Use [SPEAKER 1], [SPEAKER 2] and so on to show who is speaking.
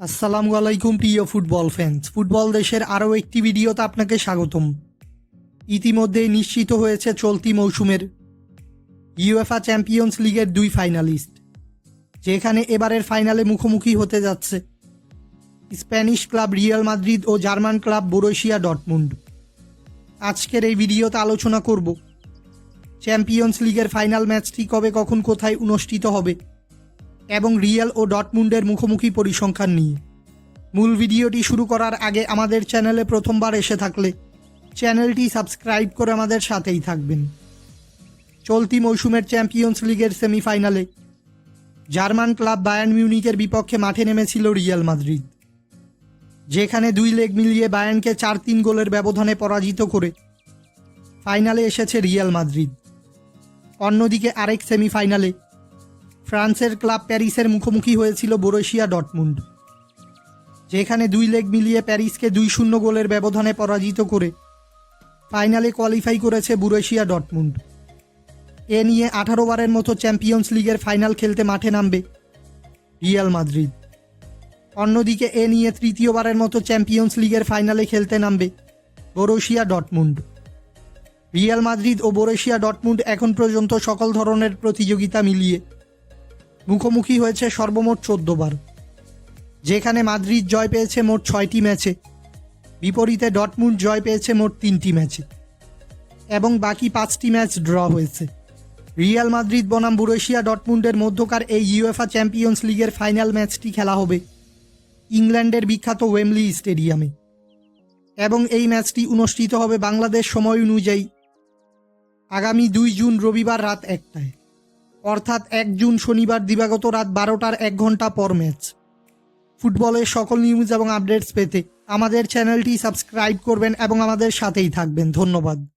[SPEAKER 1] আসসালামু আলাইকুম, প্রিয় ফুটবল ফ্যান্স। ফুটবল দেশের আরও একটি ভিডিওতে আপনাকে স্বাগতম। ইতিমধ্যে নিশ্চিত হয়েছে চলতি মৌসুমের ইউএফা চ্যাম্পিয়ন্স লিগের দুই ফাইনালিস্ট যেখানে এবারের ফাইনালে মুখোমুখি হতে যাচ্ছে স্প্যানিশ ক্লাব রিয়াল মাদ্রিদ ও জার্মান ক্লাব বোরোসিয়া ডটমুন্ড আজকের এই ভিডিওতে আলোচনা করব চ্যাম্পিয়ন্স লিগের ফাইনাল ম্যাচটি কবে, কখন, কোথায় অনুষ্ঠিত হবে এবং রিয়াল ও ডটমুন্ডের মুখোমুখি পরিসংখ্যান নিয়ে। মূল ভিডিওটি শুরু করার আগে আমাদের চ্যানেলে প্রথমবার এসে থাকলে চ্যানেলটি সাবস্ক্রাইব করে আমাদের সাথেই থাকবেন। চলতি মৌসুমের চ্যাম্পিয়ন্স লিগের সেমিফাইনালে জার্মান ক্লাব বায়ার্ন মিউনিকের বিপক্ষে মাঠে নেমেছিল রিয়াল মাদ্রিদ। যেখানে দুই লেগ মিলিয়ে বায়ার্নকে চার তিন গোলের ব্যবধানে পরাজিত করে ফাইনালে এসেছে রিয়াল মাদ্রিদ। অন্যদিকে আরেক সেমিফাইনালে ফ্রান্সের ক্লাব প্যারিসের মুখোমুখি হয়েছিল বোরোসিয়া ডটমুন্ড যেখানে দুই লেগ মিলিয়ে প্যারিসকে দুই শূন্য গোলের ব্যবধানে পরাজিত করে ফাইনালে কোয়ালিফাই করেছে বুরেশিয়া ডটমুন্ড এ নিয়ে আঠারো বারের মতো চ্যাম্পিয়ন্স লিগের ফাইনাল খেলতে মাঠে নামবে রিয়াল মাদ্রিদ। অন্যদিকে এ নিয়ে তৃতীয়বারের মতো চ্যাম্পিয়ন্স লিগের ফাইনালে খেলতে নামবে বোরোসিয়া ডটমুন্ড রিয়াল মাদ্রিদ ও বোরেশিয়া ডটমুন্ড এখন পর্যন্ত সকল ধরনের প্রতিযোগিতা মিলিয়ে মুখোমুখি হয়েছে সর্বমোট চোদ্দ বার যেখানে মাদ্রিদ জয় পেয়েছে মোট ছয়টি ম্যাচে, বিপরীতে ডটমুন্ড জয় পেয়েছে মোট তিনটি ম্যাচে এবং বাকি পাঁচটি ম্যাচ ড্র হয়েছে। রিয়াল মাদ্রিদ, বনাম বুরেশিয়া ডটমুন্ডের মধ্যকার এই ইউএফা চ্যাম্পিয়ন্স লিগের ফাইনাল ম্যাচটি খেলা হবে ইংল্যান্ডের বিখ্যাত ওয়েমলি স্টেডিয়ামে এবং এই ম্যাচটি অনুষ্ঠিত হবে বাংলাদেশ সময় অনুযায়ী আগামী দুই জুন রবিবার রাত একটায়। অর্থাৎ এক জুন শনিবার দিবাগত রাত বারোটার এক ঘণ্টা পর ম্যাচ। ফুটবলের সকল নিউজ এবং আপডেটস পেতে আমাদের চ্যানেলটি সাবস্ক্রাইব করবেন এবং আমাদের সাথেই থাকবেন। ধন্যবাদ।